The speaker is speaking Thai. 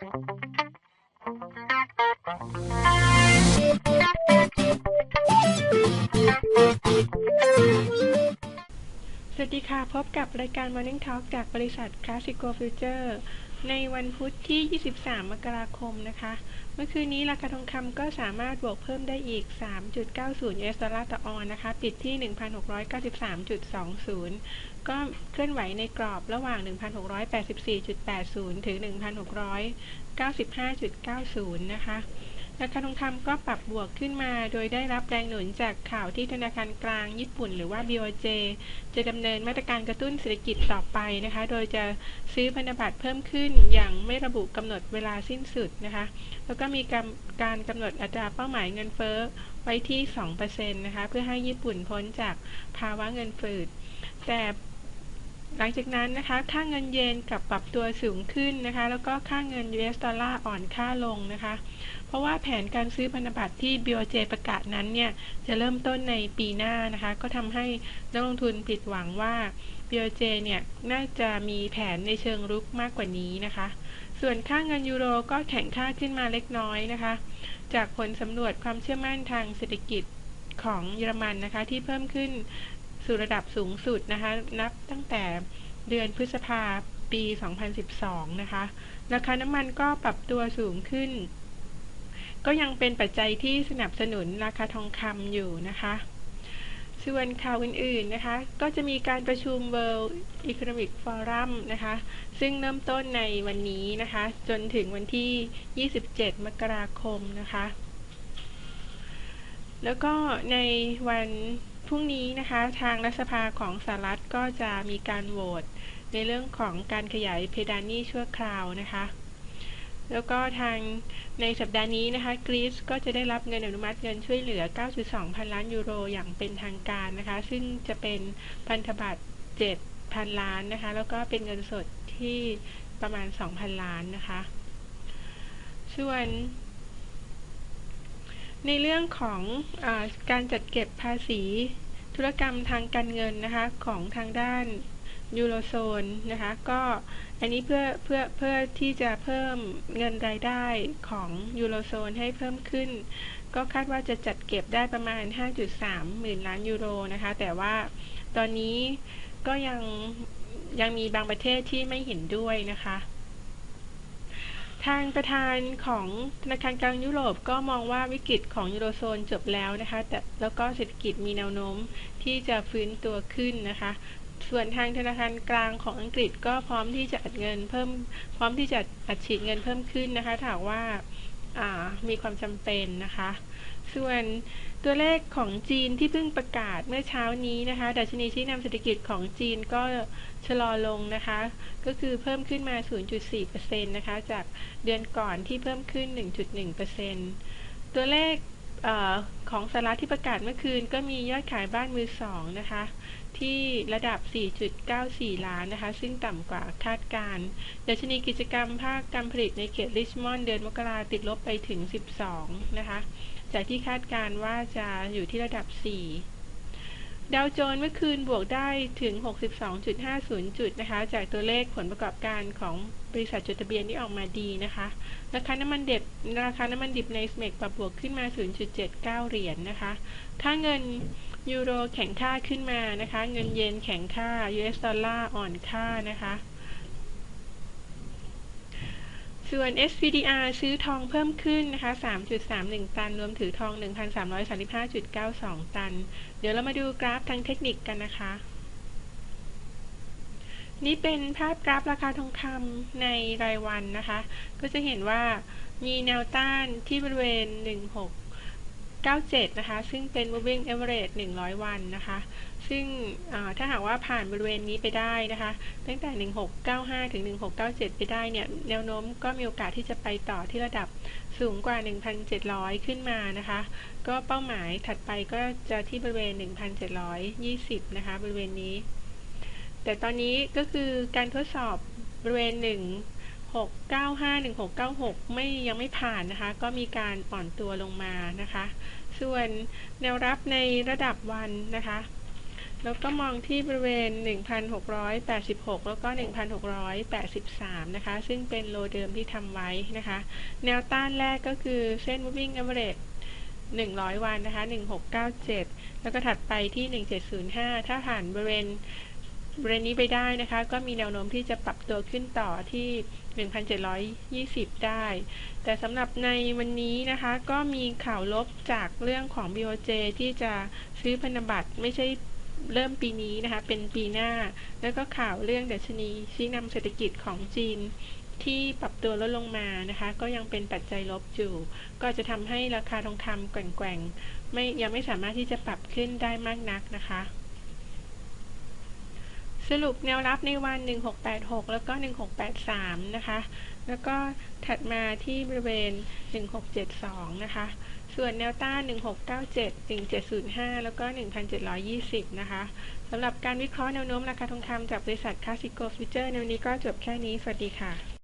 Thank you. สวัสดีค่ะ พบกับรายการ Morning Talk จากบริษัท Classico Future ในวันพุธที่ 23 มกราคมนะคะ เมื่อคืนนี้ราคาทองคำก็สามารถบวกเพิ่มได้อีก 3.90 US ดอลลาร์ต่อออนนะคะ ปิดที่ 1,693.20 ก็เคลื่อนไหวในกรอบระหว่าง 1,684.80 ถึง 1,695.90 นะคะ ราคาทองคำก็ปรับบวกขึ้นมา โดยได้รับแรงหนุนจากข่าวที่ธนาคารกลางญี่ปุ่นหรือว่า BOJ จะดำเนินมาตรการกระตุ้นเศรษฐกิจต่อไปนะคะ โดยจะซื้อพันธบัตรเพิ่มขึ้นอย่างไม่ระบุกำหนดเวลาสิ้นสุดนะคะ แล้วก็มีการกำหนดอัตราเป้าหมายเงินเฟ้อไว้ที่ 2%นะคะ เพื่อให้ญี่ปุ่นพ้นจากภาวะเงินฝืด แต่ หลังจากนั้นนะคะ ค่าเงินเยนกลับปรับตัวสูงขึ้นนะคะ แล้วก็ค่าเงิน US ดอลลาร์อ่อนค่าลงนะคะ เพราะว่าแผนการซื้อพันธบัตรที่ BOJ ประกาศนั้นเนี่ยจะเริ่มต้นในปีหน้านะคะ ก็ทำให้นักลงทุนผิดหวังว่า BOJ เนี่ยน่าจะมีแผนในเชิงรุกมากกว่านี้นะคะ ส่วนค่าเงินยูโรก็แข็งค่าขึ้นมาเล็กน้อยนะคะ จากผลสำรวจความเชื่อมั่นทางเศรษฐกิจของเยอรมันนะคะที่เพิ่มขึ้น สู่ระดับสูงสุดนะคะ นับตั้งแต่เดือนพฤษภาปี 2012 นะคะ ราคาน้ำมันก็ปรับตัวสูงขึ้น ก็ยังเป็นปัจจัยที่สนับสนุนราคาทองคำอยู่นะคะ ส่วนข่าวอื่นๆนะคะ ก็จะมีการประชุม World Economic Forum นะคะ ซึ่งเริ่มต้นในวันนี้นะคะ จนถึงวันที่ 27 มกราคมนะคะ แล้วก็ในวัน พรุ่งนี้นะคะทางรัฐสภาของสหรัฐก็จะมีการโหวตในเรื่องของการขยายเพดานหนี้ชั่วคราวนะคะ แล้วก็ทางในสัปดาห์นี้นะคะกรีซก็จะได้รับเงินอนุมัติเงินช่วยเหลือ 9.2 พันล้านยูโรอย่างเป็นทางการนะคะ ซึ่งจะเป็นพันธบัตร 7 พันล้านนะคะ แล้วก็เป็นเงินสดที่ประมาณ 2,000 ล้านนะคะ ส่วนในเรื่องของอการจัดเก็บภาษี ธุรกรรมทางการเงินนะคะของทางด้านยูโรโซนนะคะก็อันนี้เพื่อเพื่อเพื่อที่จะเพิ่มเงินรายได้ของยูโรโซนให้เพิ่มขึ้น ก็คาดว่าจะจัดเก็บได้ประมาณ 5.3 หมื่นล้านยูโรนะคะแต่ว่าตอนนี้ก็ยังยังมีบางประเทศที่ไม่เห็นด้วยนะคะ ทางประธานของธนาคารกลางยุโรปก็มองว่าวิกฤตของยูโรโซนจบแล้วนะคะ แต่แล้วก็เศรษฐกิจมีแนวโน้มที่จะฟื้นตัวขึ้นนะคะ ส่วนทางธนาคารกลางของอังกฤษก็พร้อมที่จะอัดเงินเพิ่ม พร้อมที่จะอัดฉีดเงินเพิ่มขึ้นนะคะถ้าว่า มีความจำเป็นนะคะ ส่วนตัวเลขของจีนที่เพิ่งประกาศเมื่อเช้านี้นะคะ ดัชนีชี้นำเศรษฐกิจของจีนก็ชะลอลงนะคะ ก็คือเพิ่มขึ้นมา 0.4%นะคะ จากเดือนก่อนที่เพิ่มขึ้น 1.1%ตัวเลข อของสาระที่ประกาศเมื่อคืน ก็มียอดขายบ้านมือสองนะคะ ที่ระดับ 4.94 ล้านนะคะ ซึ่งต่ำกว่าคาดการดัชนีกิจกรรมภาคการผลิตในเขตริชมอนด์เดือนมกราติดลบไปถึง 12 นะคะ จากที่คาดการว่าจะอยู่ที่ระดับ 4 ดาวโจนส์เมื่อคืนบวกได้ถึง 62.50 จุดนะคะ จากตัวเลขผลประกอบการของบริษัทจดทะเบียนที่ออกมาดีนะคะ ราคาน้ำมันเด็บราคาน้ำมันดิบในสเมกปรับบวกขึ้นมา 0.79 เหรียญนนะคะค่าเงินยูโรแข็งค่าขึ้นมานะคะ เงินเยนแข็งค่า US ดอลลาร์อ่อนค่านะคะ ส่วน SPDR ซื้อทองเพิ่มขึ้นนะคะ 3.31 ตัน รวมถือทอง 1,335.92 ตัน เดี๋ยวเรามาดูกราฟทางเทคนิคกันนะคะ นี่เป็นภาพกราฟราคาทองคำในรายวันนะคะ ก็จะเห็นว่ามีแนวต้านที่บริเวณ 97 นะคะ ซึ่งเป็น moving average 100 วันนะคะ ซึ่งถ้าหากว่าผ่านบริเวณนี้ไปได้นะคะ ตั้งแต่ 1695 ถึง 1697 ไปได้เนี่ย แนวโน้มก็มีโอกาสที่จะไปต่อที่ระดับสูงกว่า 1,700 ขึ้นมานะคะ ก็เป้าหมายถัดไปก็จะที่บริเวณ 1,720 นะคะ บริเวณนี้ แต่ตอนนี้ก็คือการทดสอบบริเวณ 1 695 1696 ไม่ยังไม่ผ่านนะคะ ก็มีการอ่อนตัวลงมานะคะ ส่วนแนวรับในระดับวันนะคะ แล้วก็มองที่บริเวณ 1,686 แล้วก็ 1,683 นะคะ ซึ่งเป็นโลเดิมที่ทำไว้นะคะ แนวต้านแรกก็คือเส้น moving average 100 วันนะคะ 1697 แล้วก็ถัดไปที่ 1705 ถ้าผ่านบริเวณ บริเวณนี้ไปได้นะคะ ก็มีแนวโน้มที่จะปรับตัวขึ้นต่อที่ 1,720 ได้ แต่สำหรับในวันนี้นะคะก็มีข่าวลบจากเรื่องของ BOJ ที่จะซื้อพันธบัตรไม่ใช่เริ่มปีนี้นะคะ เป็นปีหน้า แล้วก็ข่าวเรื่องดัชนีชี้นำเศรษฐกิจของจีนที่ปรับตัวลดลงมานะคะ ก็ยังเป็นปัจจัยลบอยู่ ก็จะทำให้ราคาทองคำแกว่งๆไม่ยังไม่สามารถที่จะปรับขึ้นได้มากนักนะคะ สรุปแนวรับในวัน 1686 แล้วก็ 1683 นะคะ แล้วก็ถัดมาที่บริเวณ 1672 นะคะ ส่วนแนวต้าน 1697 1705 แล้วก็ 1720 นะคะสำหรับการวิเคราะห์แนวโน้มราคาทองคำจากบริษัทคาสิโกฟิวเจอร์ในวันนี้ก็จบแค่นี้ สวัสดีค่ะ